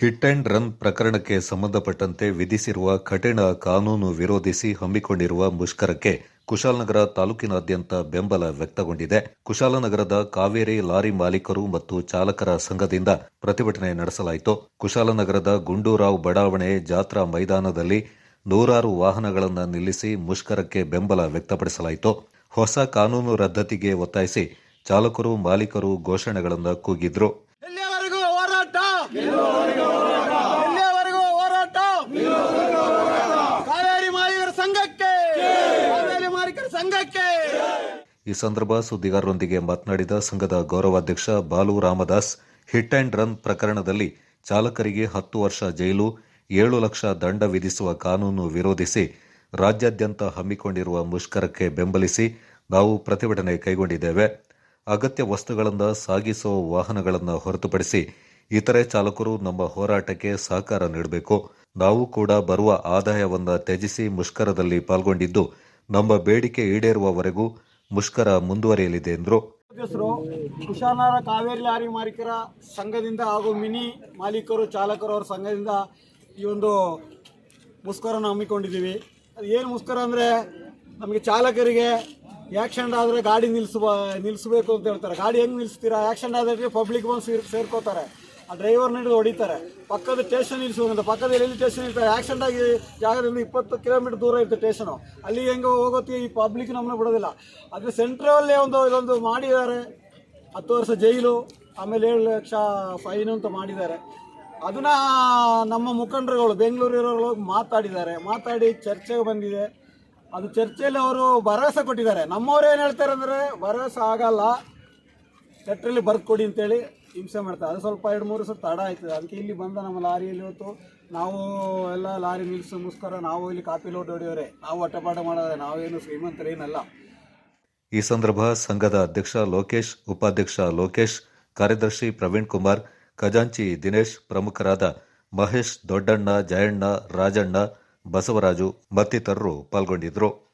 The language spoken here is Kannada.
ಹಿಟ್ ಅಂಡ್ ರನ್ ಪ್ರಕರಣಕ್ಕೆ ಸಂಬಂಧಪಟ್ಟಂತೆ ವಿಧಿಸಿರುವ ಕಠಿಣ ಕಾನೂನು ವಿರೋಧಿಸಿ ಹಮ್ಮಿಕೊಂಡಿರುವ ಮುಷ್ಕರಕ್ಕೆ ಕುಶಾಲನಗರ ತಾಲೂಕಿನಾದ್ಯಂತ ಬೆಂಬಲ ವ್ಯಕ್ತಗೊಂಡಿದೆ. ಕುಶಾಲನಗರದ ಕಾವೇರಿ ಲಾರಿ ಮಾಲೀಕರು ಮತ್ತು ಚಾಲಕರ ಸಂಘದಿಂದ ಪ್ರತಿಭಟನೆ ನಡೆಸಲಾಯಿತು. ಕುಶಾಲನಗರದ ಗುಂಡೂರಾವ್ ಬಡಾವಣೆ ಜಾತ್ರಾ ಮೈದಾನದಲ್ಲಿ ನೂರಾರು ವಾಹನಗಳನ್ನು ನಿಲ್ಲಿಸಿ ಮುಷ್ಕರಕ್ಕೆ ಬೆಂಬಲ ವ್ಯಕ್ತಪಡಿಸಲಾಯಿತು. ಹೊಸ ಕಾನೂನು ರದ್ದತಿಗೆ ಒತ್ತಾಯಿಸಿ ಚಾಲಕರು ಮಾಲೀಕರು ಘೋಷಣೆಗಳನ್ನು ಕೂಗಿದ್ರು ಎಲ್ಲಿಯವರೆಗೂ ಹೋರಾಟ ಎಲ್ಲಿಯವರೆಗೂ ಹೋರಾಟ ಕಾವೇರಿ ಮಾಲೀಕರ ಸಂಘಕ್ಕೆ ಕಾವೇರಿ ಮಾಲೀಕರ ಸಂಘಕ್ಕೆ. ಈ ಸಂದರ್ಭ ಸುದ್ದಿಗಾರರೊಂದಿಗೆ ಮಾತನಾಡಿದ ಸಂಘದ ಗೌರವಾಧ್ಯಕ್ಷ Balu Ramdas, hit and run ಪ್ರಕರಣದಲ್ಲಿ ಚಾಲಕರಿಗೆ ಹತ್ತು ವರ್ಷ ಜೈಲು, ಏಳು ಲಕ್ಷ ದಂಡ ವಿಧಿಸುವ ಕಾನೂನು ವಿರೋಧಿಸಿ ರಾಜ್ಯಾದ್ಯಂತ ಹಮ್ಮಿಕೊಂಡಿರುವ ಮುಷ್ಕರಕ್ಕೆ ಬೆಂಬಲಿಸಿ ನಾವು ಪ್ರತಿಭಟನೆ ಕೈಗೊಂಡಿದ್ದೇವೆ. ಅಗತ್ಯ ವಸ್ತುಗಳನ್ನು ಸಾಗಿಸುವ ವಾಹನಗಳನ್ನು ಹೊರತುಪಡಿಸಿ ಇತರೆ ಚಾಲಕರು ನಮ್ಮ ಹೋರಾಟಕ್ಕೆ ಸಹಕಾರ ನೀಡಬೇಕು. ನಾವು ಕೂಡ ಬರುವ ಆದಾಯವನ್ನು ತ್ಯಜಿಸಿ ಮುಷ್ಕರದಲ್ಲಿ ಪಾಲ್ಗೊಂಡಿದ್ದು ನಮ್ಮ ಬೇಡಿಕೆ ಈಡೇರುವವರೆಗೂ ಮುಷ್ಕರ ಮುಂದುವರಿಯಲಿದೆ ಎಂದರು. ಕುಶಾಲನಗರ ಕಾವೇರಿ ಲಾರಿ ಮಾಲೀಕರ ಸಂಘದಿಂದ ಹಾಗೂ ಮಿನಿ ಮಾಲೀಕರು ಚಾಲಕರು ಅವರ ಸಂಘದಿಂದ ಈ ಒಂದು ಮುಷ್ಕರನ ಹಮ್ಮಿಕೊಂಡಿದ್ದೀವಿ. ಅದು ಏನು ಮುಷ್ಕರ ಅಂದರೆ ನಮಗೆ ಚಾಲಕರಿಗೆ ಆ್ಯಕ್ಸಿಡೆಂಟ್ ಆದರೆ ಗಾಡಿ ನಿಲ್ಲಿಸುವ ನಿಲ್ಲಿಸಬೇಕು ಅಂತ ಹೇಳ್ತಾರೆ. ಗಾಡಿ ಹೆಂಗೆ ನಿಲ್ಲಿಸ್ತೀರಾ ಆ್ಯಕ್ಸಿಡೆಂಟ್ ಆದರೆ ಪಬ್ಲಿಕ್ ಬಂದು ಸೇರ್ ಸೇರ್ಕೋತಾರೆ. ಆ ಡ್ರೈವರ್ನ ಹಿಡಿದು ಹೊಡಿತಾರೆ. ಪಕ್ಕದ ಸ್ಟೇಷನ್ ನಿಲ್ಲಿಸುವಂತ ಪಕ್ಕದ ಎಲ್ಲಿ ಸ್ಟೇಷನ್ ಇರ್ತಾರೆ. ಆಕ್ಸಿಡೆಂಟ್ ಆಗಿ ಜಾಗದಿಂದ ಇಪ್ಪತ್ತು ಕಿಲೋಮೀಟರ್ ದೂರ ಇರುತ್ತೆ ಸ್ಟೇಷನು ಅಲ್ಲಿ ಹೆಂಗೆ ಹೋಗೋತಿ ಈ ಪಬ್ಲಿಕ್ ನಮ್ಮನ್ನ ಬಿಡೋದಿಲ್ಲ. ಆದರೆ ಸೆಂಟ್ರಲ್ಲೇ ಒಂದು ಇದೊಂದು ಮಾಡಿದ್ದಾರೆ. ಹತ್ತು ವರ್ಷ ಜೈಲು, ಆಮೇಲೆ ಏಳು ಲಕ್ಷ ಫೈನ್ ಅಂತ ಮಾಡಿದ್ದಾರೆ. ಅದನ್ನ ನಮ್ಮ ಮುಖಂಡರುಗಳು ಬೆಂಗಳೂರಿರೋರು ಮಾತಾಡಿದ್ದಾರೆ. ಮಾತಾಡಿ ಚರ್ಚೆಗೆ ಬಂದಿದೆ. ಅದು ಚರ್ಚೆಯಲ್ಲಿ ಅವರು ಭರವಸೆ ಕೊಟ್ಟಿದ್ದಾರೆ. ನಮ್ಮವ್ರು ಏನು ಹೇಳ್ತಾರೆ ಅಂದರೆ, ಭರವಸೆ ಆಗಲ್ಲ. ಲೆಟ್ರಲ್ಲಿ ಬರ್ದು ಕೊಡಿ ಅಂತೇಳಿ ಹಿಂಸೆ ಮಾಡ್ತಾರೆ. ಅದು ಸ್ವಲ್ಪ ಎರಡು ಮೂರು ಸಲ ತಡ ಆಯ್ತದೆ. ಅದಕ್ಕೆ ಇಲ್ಲಿ ಬಂದ ನಮ್ಮ ಲಾರಿಯಲ್ಲಿ ಇವತ್ತು ನಾವು ಎಲ್ಲ ಲಾರಿ ನಿಲ್ಲಿಸೋ ಮುಸ್ಕರ ನಾವು ಇಲ್ಲಿ ಕಾಪಿ ಲೋಡ್ ಹೊಡೆಯೋರೆ. ನಾವು ಹೊಟ್ಟೆಪಾಠ ಮಾಡೋರೆ. ನಾವೇನು ಶ್ರೀಮಂತರೇನಲ್ಲ. ಈ ಸಂದರ್ಭ ಸಂಘದ ಅಧ್ಯಕ್ಷ ಲೋಕೇಶ್, ಉಪಾಧ್ಯಕ್ಷ ಲೋಕೇಶ್, ಕಾರ್ಯದರ್ಶಿ ಪ್ರವೀಣ್ ಕುಮಾರ್, ಖಜಾಂಚಿ ದಿನೇಶ್, ಪ್ರಮುಖರಾದ ಮಹೇಶ್ ದೊಡ್ಡಣ್ಣ, ಜಯಣ್ಣ, ರಾಜಣ್ಣ, ಬಸವರಾಜು ಮತ್ತಿತರರು ಪಾಲ್ಗೊಂಡಿದ್ದರು.